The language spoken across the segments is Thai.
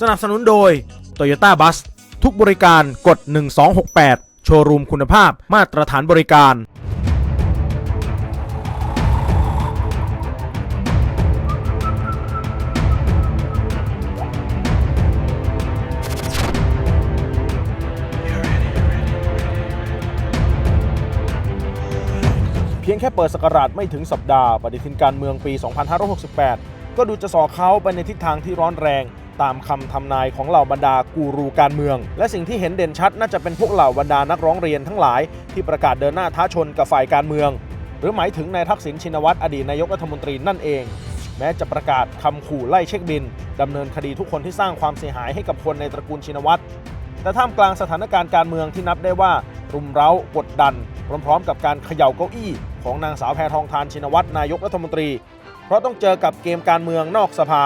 สนับสนุนโดย Toyota Bus ทุกบริการกด 1268 โชว์รูมคุณภาพมาตรฐานบริการ เพียงแค่เปิดสกราชไม่ถึงสัปดาห์ ปฏิทินการเมืองปี 2568 ก็ดูจะสอเขาไปในทิศทางที่ร้อนแรง ตามคำทำนายของเหล่าบรรดากูรูการเมือง และสิ่งที่เห็นเด่นชัดน่าจะเป็นพวกเหล่าบรรดานักร้องเรียนทั้งหลายที่ประกาศเดินหน้าท้าชนกับฝ่ายการเมือง หรือหมายถึงนายทักษิณชินวัตรอดีตนายกรัฐมนตรีนั่นเอง แม้จะประกาศคำขู่ไล่เช็คบินดำเนินคดีทุกคนที่สร้างความเสียหายให้กับคนในตระกูลชินวัตรแต่ท่ามกลางสถานการณ์การเมืองที่นับได้ว่า รุมเร้ากดดัน พร้อมๆ กับการเขย่าเก้าอี้ ของนางสาวแพทองทานชินวัตรนายกรัฐมนตรี เพราะต้องเจอกับเกมการเมืองนอกสภา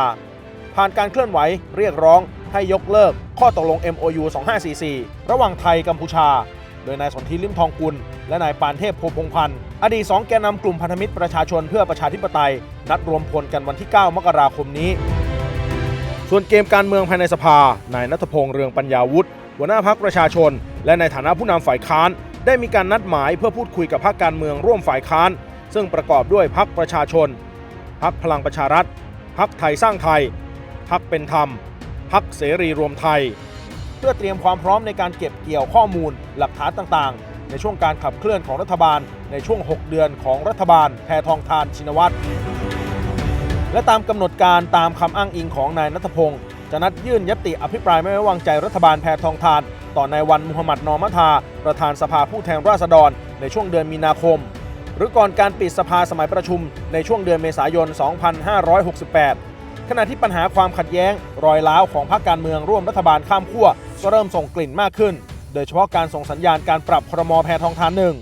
ผ่านการเคลื่อนไหวเรียกร้องให้ยกเลิก ข้อตกลง MOU 2544 ระหว่างไทยกัมพูชา โดยนายสนธิลิมทองกุล และนายปานเทพโพพงพันธ์ อดีตสองแกนนำกลุ่มพันธมิตรประชาชนเพื่อประชาธิปไตย นัดรวมพลกันวันที่ 9 มกราคมนี้ ส่วนเกมการเมืองภายในสภา นายนัทพงษ์เรืองปัญญาวุฒิหัวหน้าพักประชาชน และในฐานะผู้นำฝ่ายค้าน ได้มีการนัดหมายเพื่อพูดคุยกับพรรคการเมืองร่วมฝ่ายค้าน ซึ่งประกอบด้วยพรรคประชาชนพรรคพลังประชารัฐพรรคไทยสร้างไทย พรรคเป็นธรรมพรรคเสรีรวมไทย เพื่อเตรียมความพร้อมในการเก็บเกี่ยวข้อมูล หลักฐานต่างๆ ในช่วงการขับเคลื่อนของรัฐบาล ในช่วง 6 เดือนของรัฐบาลแพทองทานชินวัตรและตามกำหนดการตามคำอ้างอิงของนายนัทพงศ์จะนัดยื่นยติอภิปรายไม่ไว้วางใจรัฐบาลแพทองทาน ต่อนายวันมุฮัมมัดนอมัทา ประธานสภาผู้แทนราษฎร ในช่วงเดือนมีนาคม หรือก่อนการปิดสภาสมัยประชุมในช่วงเดือนเมษายน 2568 ขณะที่ปัญหาความขัดแย้ง รอยร้าวของพรรคการเมืองร่วมรัฐบาลข้ามขั้วก็เริ่มส่งกลิ่นมากขึ้น โดยเฉพาะการส่งสัญญาณการปรับครมอแพทองทานหนึ่ง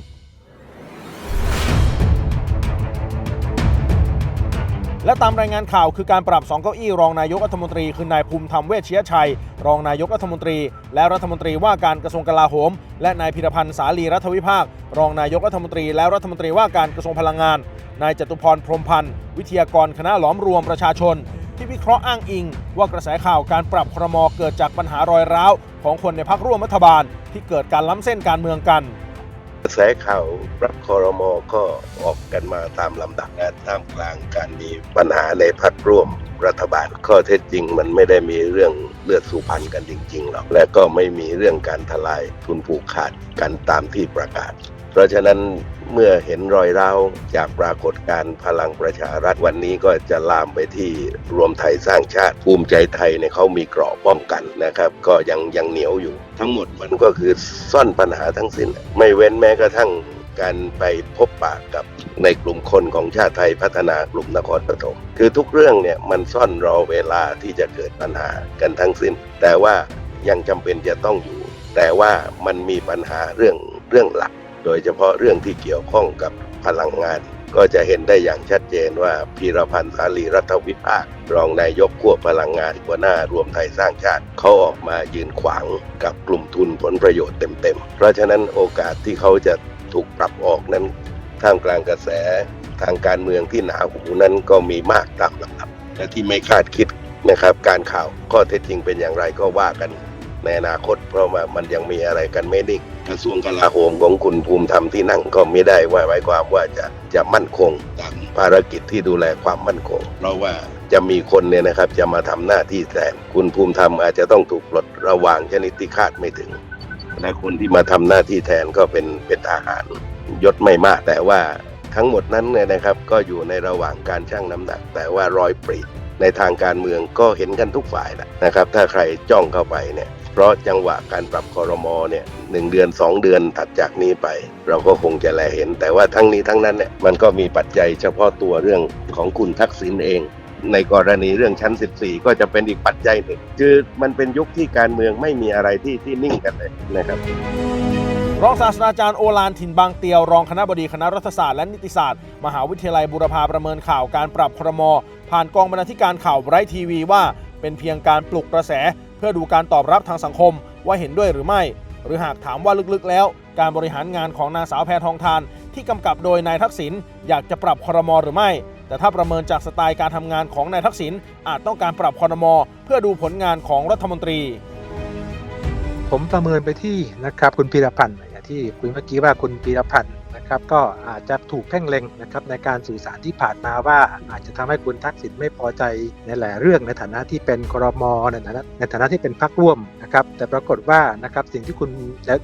และตามรายงานข่าวคือการปรับ 2 เก้าอี้รองนายกรัฐมนตรีคือนายภูมิธรรมเวชเชียชัย รองนายกรัฐมนตรี และรัฐมนตรีว่าการกระทรวงกลาโหม และนายพิรพันธ์สาลีรัฐวิภาค รองนายกรัฐมนตรี และรัฐมนตรีว่าการกระทรวงพลังงาน นายจตุพรพรมพันธ์วิทยากรคณะหลอมรวมประชาชน ที่วิเคราะห์อ้างอิง ว่ากระแสข่าวการปรับครมเกิดจากปัญหารอยร้าวของคนในพักร่วมรัฐบาล ที่เกิดการล้ำเส้นการเมืองกัน กระแสข่าวรับคอรมอก็ออกกันมาตามลำดับและท่ามกลางการมีปัญหาในพักร่วมรัฐบาลข้อเท็จจริงมันไม่ได้มีเรื่องเลือดสูบพันกันจริงๆหรอกและก็ไม่มีเรื่องการทลายทุนผูกขาดกันตามที่ประกาศ เพราะฉะนั้นเมื่อเห็นรอยร้าวจากปรากฏการณ์พลังประชารัฐวันนี้ก็จะลามไปที่รวมไทยสร้างชาติภูมิใจไทยเนี่ยเขามีเกราะป้องกันนะครับ ก็ยังยังเหนียวอยู่ ทั้งหมดมันก็คือซ่อนปัญหาทั้งสิ้น ไม่เว้นแม้กระทั่งการไปพบปะกับในกลุ่มคนของชาติไทยพัฒนากลุ่มนครปฐมคือทุกเรื่องเนี่ยมันซ่อนรอเวลาที่จะเกิดปัญหากันทั้งสิ้น แต่ว่ายังจำเป็นจะต้องอยู่ แต่ว่ามันมีปัญหาเรื่องเรื่องหลัก โดยเฉพาะเรื่องที่เกี่ยวข้องกับพลังงาน ก็จะเห็นได้อย่างชัดเจนว่าพีรพันธ์สาลีรัฐวิภาค รองนายกขั้วพลังงานหัวหน้ารวมไทยสร้างชาติ เขาออกมายืนขวางกับกลุ่มทุนผลประโยชน์เต็มๆ เพราะฉะนั้นโอกาสที่เขาจะถูกปรับออกนั้น ท่ามกลางกระแสทางการเมืองที่หนาหูนั้นก็มีมากตามลำดับและที่ไม่คาดคิดนะครับ การข่าวข้อเท็จจริงเป็นอย่างไรก็ว่ากันในอนาคตเพราะว่ามันยังมีอะไรกันไม่นิ่ง กระทรวงกลาโหมของคุณภูมิธรรมที่นั่งก็ไม่ได้ว่าหมายความว่าจะจะมั่นคงตามภารกิจที่ดูแลความมั่นคง เพราะว่าจะมีคนเนี่ยนะครับจะมาทำหน้าที่แทนคุณภูมิธรรมอาจจะต้องถูกปลดระวางชนิดที่คาดไม่ถึง และคนที่มาทำหน้าที่แทนก็เป็นเป็นทหารยศไม่มากแต่ว่าทั้งหมดนั้นเนี่ยนะครับก็อยู่ในระหว่างการชั่งน้ำหนัก แต่ว่ารอยปรีในทางการเมืองก็เห็นกันทุกฝ่ายแหละนะครับ ถ้าใครจ้องเข้าไปเนี่ยเพ ราะจังหวะการปรับคอรมอเนี่ยหนึ่งเดือน 2 เดือนถัดจากนี้ไป เราก็คงจะแลเห็น แต่ว่าทั้งนี้ทั้งนั้นเนี่ยมันก็มีปัจจัยเฉพาะตัวเรื่องของคุณทักษิณเอง ในกรณีเรื่องชั้น 14 ก็จะเป็นอีกปัจจัยหนึ่งคือมันเป็นยุคที่การเมืองไม่มีอะไรที่ที่นิ่งกันเลยนะครับรองศาสตราจารย์โอลานถิ่นบางเตียว รองคณะบดีคณะรัฐศาสตร์และนิติศาสตร์ มหาวิทยาลัยบูรพาประเมินข่าวการปรับครม ผ่านกองบรรณาธิการข่าวไรท์ทีวีว่า เป็นเพียงการปลุกกระแส เพื่อดูการตอบรับทางสังคมว่าเห็นด้วยหรือไม่ หรือหากถามว่าลึกๆแล้ว การบริหารงานของนางสาวแพทองทาน ที่กำกับโดยนายทักษิณอยากจะปรับคอรมอหรือไม่ แต่ถ้าประเมินจากสไตล์การทำงานของนายทักษิณอาจต้องการปรับคอรมอเพื่อดูผลงานของรัฐมนตรี ผมประเมินไปที่นะครับคุณพีรพันธ์อย่างที่คุยเมื่อกี้ว่าคุณพีรพันธ์นะครับก็อาจจะถูกเพ่งเล็งนะครับในการสื่อสารที่ผ่านมาว่าอาจจะทำให้คุณทักษิณไม่พอใจในหลายเรื่องในฐานะที่เป็นครมในฐานะในฐานะที่เป็นพรรคร่วมนะครับแต่ปรากฏว่านะครับสิ่งที่คุณ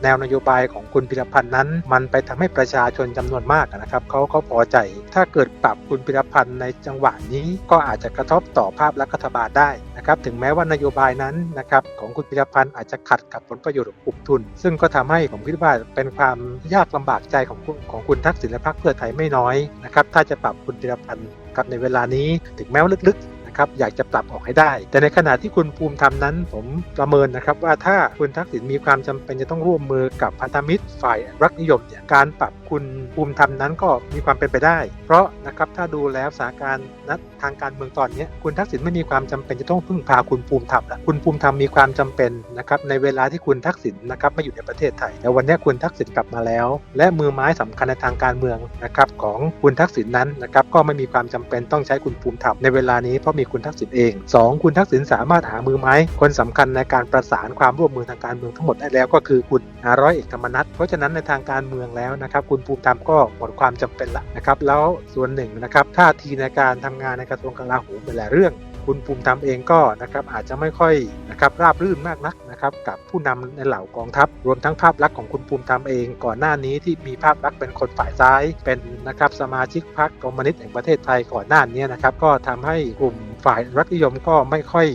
แนวนโยบายของคุณพีรพันธ์นั้น มันไปทำให้ประชาชนจำนวนมากนะครับเขาเขาพอใจ ถ้าเกิดปรับคุณพีรพันธ์ในจังหวะนี้ก็อาจจะกระทบต่อภาพลักษณ์รัฐบาลได้นะครับถึงแม้ว่านโยบายนั้นนะครับของคุณพีรพันธ์อาจจะขัดกับผลประโยชน์ของกลุ่มทุน ซึ่งก็ทำให้ผมคิดว่าเป็นความยากลำบากใจของคุณของคุณทักษิณและพรรคเพื่อไทยไม่น้อยนะครับถ้าจะปรับคุณธีรพันธ์ครับในเวลานี้ถึงแม้ว่าลึกๆ นะครับอยากจะปรับออกให้ได้ แต่ในขณะที่คุณภูมิธรรมนั้น ผมประเมินนะครับว่าถ้าคุณทักษิณมีความจำเป็นจะต้องร่วมมือกับพันธมิตรฝ่ายรักนิยมเนี่ยการปรับคุณภูมิธรรมนั้นก็มีความเป็นไปได้ เพราะนะครับถ้าดูแล้วสถานการณ์ณทางการเมืองตอนนี้คุณทักษิณไม่มีความจำเป็นจะต้องพึ่งพาคุณภูมิธรรมละคุณภูมิธรรมมีความจำเป็นนะครับในเวลาที่คุณทักษิณนะครับไม่อยู่ในประเทศไทยแต่วันนี้คุณทักษิณกลับมาแล้ว และมือไม้สำคัญในทางการเมืองนะครับของคุณทักษิณนั้นนะครับก็ไม่มีความจำเป็นต้องใช้คุณภูมิธรรมในเวลานี้เพราะมีคุณทักษิณเองสองคุณทักษิณสามารถหามือไม้ คนสำคัญในการประสานความร่วมมือทางการเมืองทั้งหมดได้แล้วก็คือคุณอาร้อยเอกธรรมนัฐเพราะฉะนั้นในทางการเมืองแล้วนะครับ คุณภูมิธรรมก็หมดความจำเป็นละนะครับ แล้วส่วนหนึ่งนะครับท่าทีในการทำงานในกระทรวงกลาโหมเป็นหลายเรื่อง คุณภูมิธรรมเองก็นะครับอาจจะไม่ค่อยนะครับราบรื่นมากนักนะครับกับผู้นำในเหล่ากองทัพ รวมทั้งภาพลักษณ์ของคุณภูมิธรรมเองก่อนหน้านี้ที่มีภาพลักษณ์เป็นคนฝ่ายซ้าย เป็นนะครับสมาชิกพรรคคอมมิวนิสต์แห่งประเทศไทยก่อนหน้านี้นะครับก็ทำให้กลุ่มฝ่ายรัฐนิยมก็ไม่ค่อย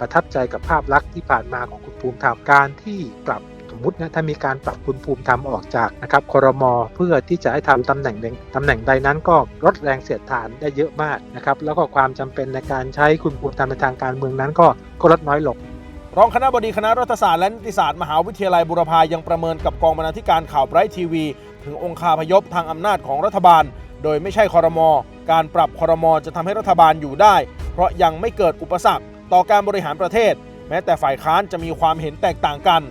ประทับใจกับภาพลักษณ์ที่ผ่านมาของคุณภูมิธรรมการที่ปรับ มมตินะถ้ามีการปรับคุณภูมิธรรมออกจากนะครับครมเพื่อที่จะให้ทำตำแหน่งหนึ่งตำแหน่งใดนั้นก็ลดแรงเสียดทานได้เยอะมากนะครับแล้วก็ความจำเป็นในการใช้คุณภูมิธรรมในทางการเมืองนั้นก็ก็ลดน้อยลงรองคณะบดีคณะรัฐศาสตร์และนิติศาสตร์มหาวิทยาลัยบุรพายังประเมินกับกองบรรณาธิการข่าวไบรท์ทีวี ถึงองค์คาพยพทางอำนาจของรัฐบาล โดยไม่ใช่คอรมอการปรับคอรมอจะทำให้รัฐบาลอยู่ได้ เพราะยังไม่เกิดอุปสรรคต่อการบริหารประเทศ แม้แต่ฝ่ายค้านจะมีความเห็นแตกต่างกัน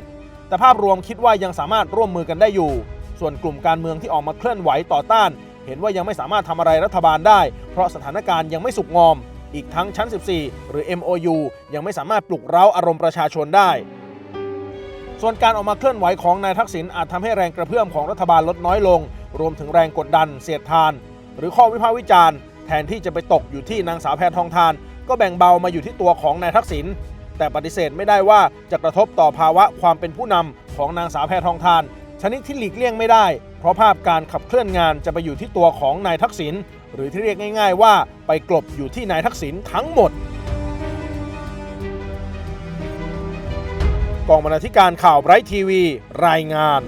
แต่ภาพรวมคิดว่ายังสามารถร่วมมือกันได้อยู่ ส่วนกลุ่มการเมืองที่ออกมาเคลื่อนไหวต่อต้าน เห็นว่ายังไม่สามารถทำอะไรรัฐบาลได้ เพราะสถานการณ์ยังไม่สุกงอม อีกทั้งชั้น 14 หรือ MOU ยังไม่สามารถปลุกเร้าอารมณ์ประชาชนได้ ส่วนการออกมาเคลื่อนไหวของนายทักษิณอาจทำให้แรงกระเพื่อมของรัฐบาลลดน้อยลง รวมถึงแรงกดดัน เสียดทาน หรือข้อวิพากษ์วิจารณ์แทนที่จะไปตกอยู่ที่นางสาวแพทองทาน ก็แบ่งเบามาอยู่ที่ตัวของนายทักษิณ แต่ปฏิเสธไม่ได้ว่าจะกระทบต่อภาวะความเป็นผู้นำของนางสาวแพทองทาน ชนิดที่หลีกเลี่ยงไม่ได้ เพราะภาพการขับเคลื่อนงานจะไปอยู่ที่ตัวของนายทักษิณหรือที่เรียกง่าย ๆ ว่าไปกลบอยู่ที่นายทักษิณทั้งหมดกองบรรณาธิการข่าวไบรท์ทีวี รายงาน